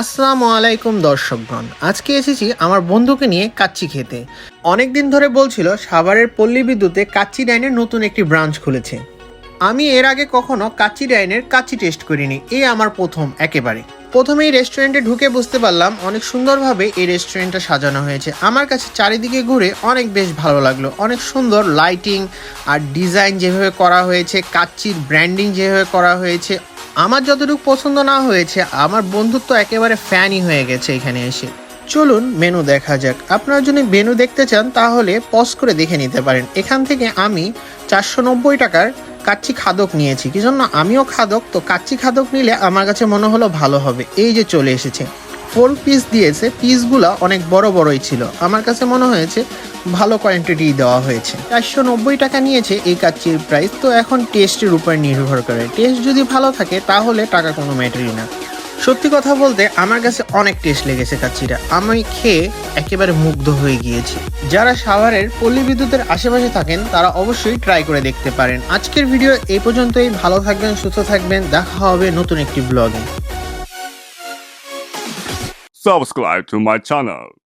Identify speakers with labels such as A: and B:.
A: আসসালামু আলাইকুম দর্শকগণ। আজকে এসেছি আমার বন্ধুকে নিয়ে কাচ্চি খেতে। অনেক দিন ধরে বলছিল সাভারের পল্লী বিদ্যুতে কাচ্চি ডাইনের নতুন একটি ব্রাঞ্চ খুলেছে। আমি এর আগে কখনো কাচ্চি ডাইনের কাচ্চি টেস্ট করিনি এই আমার প্রথম একেবারে। প্রথমেই রেস্টুরেন্টে ঢুকে বুঝতে পারলাম অনেক সুন্দরভাবে এই রেস্টুরেন্টটা সাজানো হয়েছে। আমার কাছে চারিদিকে ঘুরে অনেক বেশ ভালো লাগল। অনেক সুন্দর লাইটিং আর ডিজাইন যেভাবে করা হয়েছে, কাচ্চির ব্র্যান্ডিং যেভাবে করা হয়েছে, আমার যতটুকু পছন্দ না হয়েছে, আমার বন্ধুত্ব একেবারে ফ্যানই হয়ে গেছে এখানে এসে। চলুন মেনু দেখা যাক। আপনারা যদি মেনু দেখতে চান, তাহলে পজ করে দেখে নিতে পারেন। এখান থেকে আমি চারশো নব্বই টাকার কাচ্চি খাদক নিয়েছি। কি জন্য? আমিও খাদক, তো কাচ্চি খাদক নিলে আমার কাছে মনে হলো ভালো হবে। এই যে চলে এসেছে। ফোর পিস দিয়েছে পিসগুলো অনেক বড় বড়ই ছিল। আমার কাছে মনে হয়েছে ভালো কোয়ান্টিটি দেওয়া হয়েছে। চারশো নব্বই টাকা নিয়েছে এই কাচ্চির প্রাইস তো এখন টেস্টের উপর নির্ভর করে। টেস্ট যদি ভালো থাকে, তাহলে টাকা কোনো ম্যাটারই না। সত্যি কথা বলতে আমার কাছে অনেক টেস্ট লেগেছে কাচ্চিটা আমি খেয়ে একেবারে মুগ্ধ হয়ে গিয়েছি। যারা সাভারের পল্লী বিদ্যুতের আশেপাশে থাকেন, তারা অবশ্যই ট্রাই করে দেখতে পারেন। আজকের ভিডিও এই পর্যন্তই। ভালো থাকবেন, সুস্থ থাকবেন। দেখা হবে নতুন একটি ব্লগে
B: subscribe to my channel.